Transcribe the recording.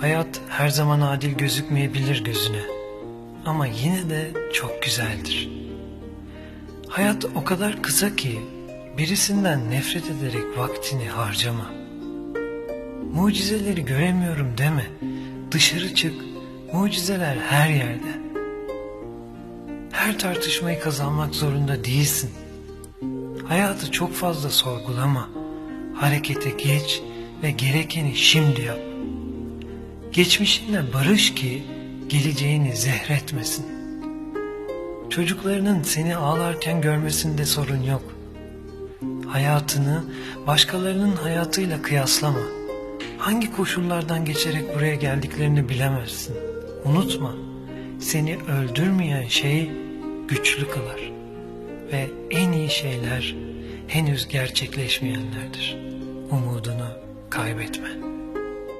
Hayat her zaman adil gözükmeyebilir gözüne. Ama yine de çok güzeldir. Hayat o kadar kısa ki birisinden nefret ederek vaktini harcama. Mucizeleri göremiyorum deme. Dışarı çık. Mucizeler her yerde. Her tartışmayı kazanmak zorunda değilsin. Hayatı çok fazla sorgulama. Harekete geç ve gerekeni şimdi yap. Geçmişinle barış ki geleceğini zehretmesin. Çocuklarının seni ağlarken görmesinde sorun yok. Hayatını başkalarının hayatıyla kıyaslama. Hangi koşullardan geçerek buraya geldiklerini bilemezsin. Unutma, seni öldürmeyen şey güçlü kılar. Ve en iyi şeyler henüz gerçekleşmeyenlerdir. Umudunu kaybetme.